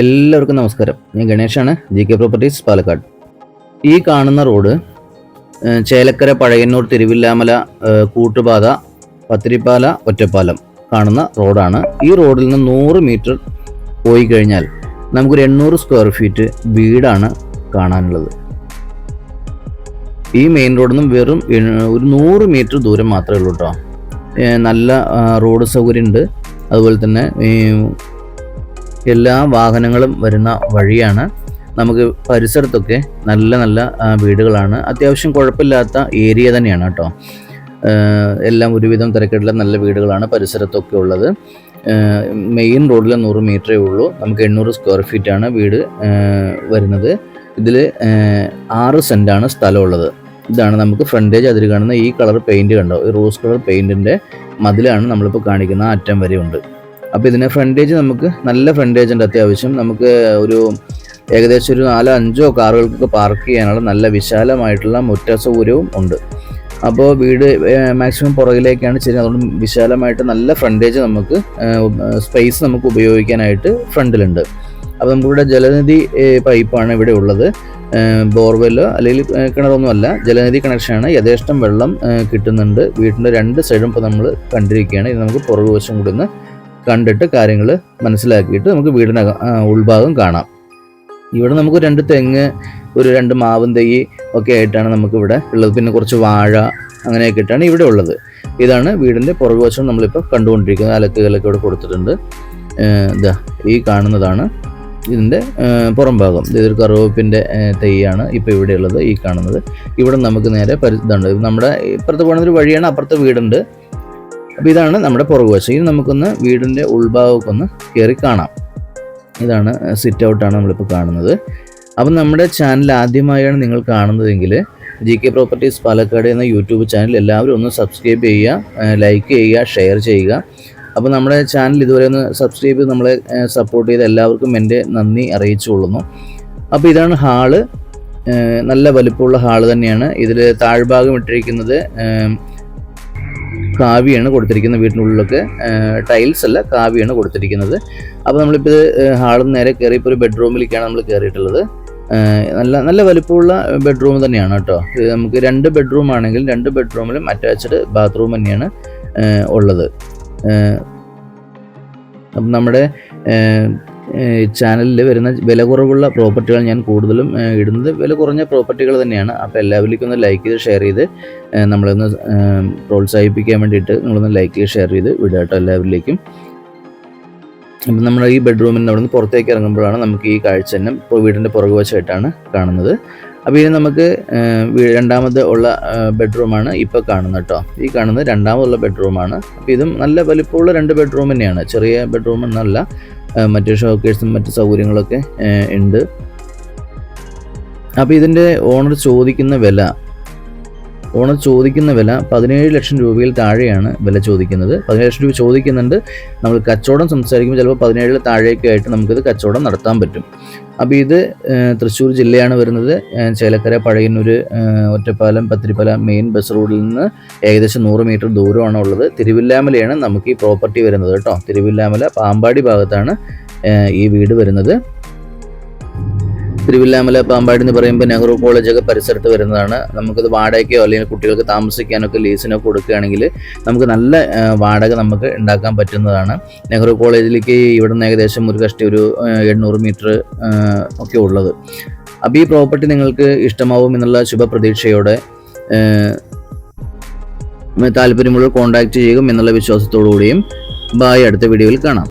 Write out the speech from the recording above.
എല്ലാവർക്കും നമസ്കാരം. ഞാൻ ഗണേഷാണ് ജി കെ പ്രോപ്പർട്ടീസ് പാലക്കാട്. ഈ കാണുന്ന റോഡ് ചേലക്കര പഴയന്നൂർ തിരുവില്ലാമല കൂട്ടുപാത പത്തിരിപ്പാല ഒറ്റപ്പാലം കാണുന്ന റോഡാണ്. ഈ റോഡിൽ നിന്ന് നൂറ് മീറ്റർ പോയി കഴിഞ്ഞാൽ നമുക്കൊരു എണ്ണൂറ് സ്ക്വയർ ഫീറ്റ് വീടാണ് കാണാനുള്ളത്. ഈ മെയിൻ റോഡിൽ നിന്നും വെറും ഒരു നൂറ് മീറ്റർ ദൂരം മാത്രമേ ഉള്ളൂ കേട്ടോ നല്ല റോഡ് സൗകര്യമുണ്ട്. അതുപോലെ തന്നെ എല്ലാ വാഹനങ്ങളും വരുന്ന വഴിയാണ്. നമുക്ക് പരിസരത്തൊക്കെ നല്ല നല്ല വീടുകളാണ്. അത്യാവശ്യം കുഴപ്പമില്ലാത്ത ഏരിയ തന്നെയാണ് കേട്ടോ. എല്ലാം ഒരുവിധം തിരക്കേടില്ല നല്ല വീടുകളാണ് പരിസരത്തൊക്കെ ഉള്ളത്. മെയിൻ റോഡിൽ നൂറ് മീറ്ററേ ഉള്ളൂ. നമുക്ക് എണ്ണൂറ് സ്ക്വയർ ഫീറ്റാണ് വീട് വരുന്നത്. ഇതിൽ ആറ് സെന്റാണ് സ്ഥലമുള്ളത്. ഇതാണ് നമുക്ക് ഫ്രണ്ടേജ് അതിൽ കാണുന്ന ഈ കളർ പെയിന്റ് കണ്ടോ? ഈ റോസ് കളർ പെയിന്റിന്റെ മതിലാണ് നമ്മളിപ്പോൾ കാണിക്കുന്ന അറ്റം വരെ ഉണ്ട് അപ്പോൾ ഇതിന് ഫ്രണ്ടേജ് നമുക്ക് നല്ല ഫ്രണ്ടേജ് അത്യാവശ്യം. നമുക്ക് ഒരു ഏകദേശം ഒരു നാലോ അഞ്ചോ കാറുകൾക്കൊക്കെ പാർക്ക് ചെയ്യാനുള്ള നല്ല വിശാലമായിട്ടുള്ള മുറ്റ സൗകര്യവും ഉണ്ട്. അപ്പോൾ വീട് മാക്സിമം പുറകിലേക്കാണ് ചെയ്യുന്നത് അതുകൊണ്ട് വിശാലമായിട്ട് നല്ല ഫ്രണ്ടേജ് നമുക്ക് സ്പേസ് നമുക്ക് ഉപയോഗിക്കാനായിട്ട് ഫ്രണ്ടിലുണ്ട്. അപ്പോൾ നമുക്കിവിടെ ജലനിധി പൈപ്പാണ് ഇവിടെ ഉള്ളത്. ബോർവെല്ലോ അല്ലെങ്കിൽ കിണറൊന്നുമല്ല. ജലനിധി കണക്ഷനാണ് യഥേഷ്ടം വെള്ളം കിട്ടുന്നുണ്ട്. വീട്ടിന്റെ രണ്ട് സൈഡും ഇപ്പോൾ നമ്മൾ കണ്ടിരിക്കുകയാണ്. ഇത് നമുക്ക് പുറകുവശം കൂടി ഒന്ന് കണ്ടിട്ട് കാര്യങ്ങൾ മനസ്സിലാക്കിയിട്ട് നമുക്ക് വീടിനകം ഉൾഭാഗം കാണാം. ഇവിടെ നമുക്ക് രണ്ട് തെങ്ങ് ഒരു രണ്ട് മാവും തൈ ഒക്കെ ആയിട്ടാണ് നമുക്കിവിടെ ഉള്ളത്. പിന്നെ കുറച്ച് വാഴ അങ്ങനെയൊക്കെ ഇട്ടാണ് ഇവിടെ ഉള്ളത്. ഇതാണ് വീടിന്റെ പുറകുവശം നമ്മളിപ്പോൾ കണ്ടുകൊണ്ടിരിക്കുന്നത്. അലക്കുകളൊക്കെ ഇവിടെ കൊടുത്തിട്ടുണ്ട്. ഇതാ ഈ കാണുന്നതാണ് ഇതിന്റെ പുറം ഭാഗം. ഇതൊരു കറുവപ്പിന്റെ തൈയാണ് ഇപ്പോൾ ഇവിടെ ഉള്ളത് ഈ കാണുന്നത്. ഇവിടെ നമുക്ക് നേരെ പരി നമ്മുടെ ഇപ്പുറത്ത് പോകുന്ന ഒരു വഴിയാണ് അപ്പുറത്തെ വീടുണ്ട്. അപ്പോൾ ഇതാണ് നമ്മുടെ പുറകുവശം. ഇത് നമുക്കൊന്ന് വീടിന്റെ ഉൾഭാഗമൊക്കെ ഒന്ന് കയറി കാണാം. ഇതാണ് സിറ്റ് ഔട്ടാണ് നമ്മളിപ്പോൾ കാണുന്നത്. അപ്പം നമ്മുടെ ചാനൽ ആദ്യമായാണ് നിങ്ങൾ കാണുന്നതെങ്കിൽ ജി കെ പ്രോപ്പർട്ടീസ് പാലക്കാട് എന്ന യൂട്യൂബ് ചാനൽ എല്ലാവരും ഒന്ന് സബ്സ്ക്രൈബ് ചെയ്യുക ലൈക്ക് ചെയ്യുക ഷെയർ ചെയ്യുക. അപ്പോൾ നമ്മുടെ ചാനൽ ഇതുവരെ ഒന്ന് സബ്സ്ക്രൈബ് ചെയ്ത് നമ്മളെ സപ്പോർട്ട് ചെയ്ത എല്ലാവർക്കും എന്റെ നന്ദി അറിയിച്ചുകൊള്ളുന്നു. അപ്പോൾ ഇതാണ് ഹാൾ. നല്ല വലിപ്പമുള്ള ഹാൾ തന്നെയാണ്. ഇതിൽ താഴ്ഭാഗം ഇട്ടിരിക്കുന്നത് കാവിയാണ് കൊടുത്തിരിക്കുന്നത്. വീടിനുള്ളിലൊക്കെ ടൈൽസ് അല്ല കാവിയാണ് കൊടുത്തിരിക്കുന്നത്. അപ്പോൾ നമ്മളിപ്പോൾ ഇത് ഹാളിൽ നിന്ന് നേരെ കയറി ഇപ്പോൾ ഒരു ബെഡ്റൂമിലേക്കാണ് നമ്മൾ കയറിയിട്ടുള്ളത്. നല്ല നല്ല വലിപ്പമുള്ള ബെഡ്റൂം തന്നെയാണ് കേട്ടോ. ഇത് നമുക്ക് രണ്ട് ബെഡ്റൂം ആണെങ്കിൽ രണ്ട് ബെഡ്റൂമിലും അറ്റാച്ച്ഡ് ബാത്റൂം തന്നെയാണ് ഉള്ളത്. അപ്പം നമ്മുടെ ചാനലിൽ വരുന്ന വില കുറവുള്ള പ്രോപ്പർട്ടികൾ ഞാൻ കൂടുതലും ഇടുന്നത്. വില കുറഞ്ഞ പ്രോപ്പർട്ടികൾ തന്നെയാണ്. അപ്പോൾ എല്ലാവരിലേക്കും ഒന്ന് ലൈക്ക് ചെയ്ത് ഷെയർ ചെയ്ത് നമ്മളൊന്ന് പ്രോത്സാഹിപ്പിക്കാൻ വേണ്ടിയിട്ട് നിങ്ങളൊന്ന് ലൈക്ക് ചെയ്ത് ഷെയർ ചെയ്ത് വിടുക കേട്ടോ എല്ലാവരിലേക്കും. അപ്പം നമ്മൾ ഈ ബെഡ്റൂമിൽ നിന്ന് അവിടെ നിന്ന് പുറത്തേക്ക് ഇറങ്ങുമ്പോഴാണ് നമുക്ക് ഈ കാഴ്ച തന്നെ ഇപ്പോൾ വീടിന്റെ പുറകുവശമായിട്ടാണ് കാണുന്നത്. അപ്പോൾ ഇനി നമുക്ക് രണ്ടാമത് ഉള്ള ബെഡ്റൂമാണ് ഇപ്പോൾ കാണുന്നത് കേട്ടോ. ഈ കാണുന്നത് രണ്ടാമതുള്ള ബെഡ്റൂമാണ് അപ്പോൾ ഇതും നല്ല വലിപ്പമുള്ള രണ്ട് ബെഡ്റൂം തന്നെയാണ്. ചെറിയ ബെഡ്റൂം എന്നല്ല മറ്റ് ഷോക്കേഴ്സും മറ്റ് സൗകര്യങ്ങളൊക്കെ ഉണ്ട്. അപ്പോൾ ഇതിന്റെ ഓണർ ചോദിക്കുന്ന വില ഓണർ ചോദിക്കുന്ന വില പതിനേഴ് ലക്ഷം രൂപയിൽ താഴെയാണ് വില ചോദിക്കുന്നത്. പതിനേഴ് ലക്ഷം രൂപ ചോദിക്കുന്നുണ്ട്. നമ്മൾ കച്ചവടം സംസാരിക്കുമ്പോൾ ചിലപ്പോൾ പതിനേഴിൽ താഴേക്ക് ആയിട്ട് നമുക്കിത് കച്ചവടം നടത്താൻ പറ്റും. അപ്പോൾ ഇത് തൃശ്ശൂർ ജില്ലയാണ് വരുന്നത്. ചേലക്കര പഴയന്നൂർ ഒറ്റപ്പാലം പത്തിരിപ്പാല മെയിൻ ബസ് റോഡിൽ നിന്ന് ഏകദേശം നൂറ് മീറ്റർ ദൂരമാണ് ഉള്ളത്. തിരുവില്ലാമലയാണ് നമുക്ക് ഈ പ്രോപ്പർട്ടി വരുന്നത് കേട്ടോ. തിരുവില്ലാമല പാമ്പാടി ഭാഗത്താണ് ഈ വീട് വരുന്നത്. തിരുവില്ലാമല പാമ്പാടി എന്ന് പറയുമ്പോൾ നെഹ്റു കോളേജൊക്കെ പരിസരത്ത് വരുന്നതാണ്. നമുക്കത് വാടകയ്ക്കോ അല്ലെങ്കിൽ കുട്ടികൾക്ക് താമസിക്കാനൊക്കെ ലീസിനോ കൊടുക്കുകയാണെങ്കിൽ നമുക്ക് നല്ല വാടക നമുക്ക് ഉണ്ടാക്കാൻ പറ്റുന്നതാണ്. നെഹ്റു കോളേജിലേക്ക് ഇവിടെ നിന്ന് ഏകദേശം ഒരു കഷ്ടി ഒരു എണ്ണൂറ് മീറ്റർ ഒക്കെ ഉള്ളത്. അപ്പോൾ ഈ പ്രോപ്പർട്ടി നിങ്ങൾക്ക് ഇഷ്ടമാവും എന്നുള്ള ശുഭപ്രതീക്ഷയോടെ പ്രതീക്ഷയോടെ താല്പര്യമുള്ളവർ കോൺടാക്റ്റ് ചെയ്യും എന്നുള്ള വിശ്വാസത്തോടു കൂടിയും ബായ് അടുത്ത വീഡിയോയിൽ കാണാം.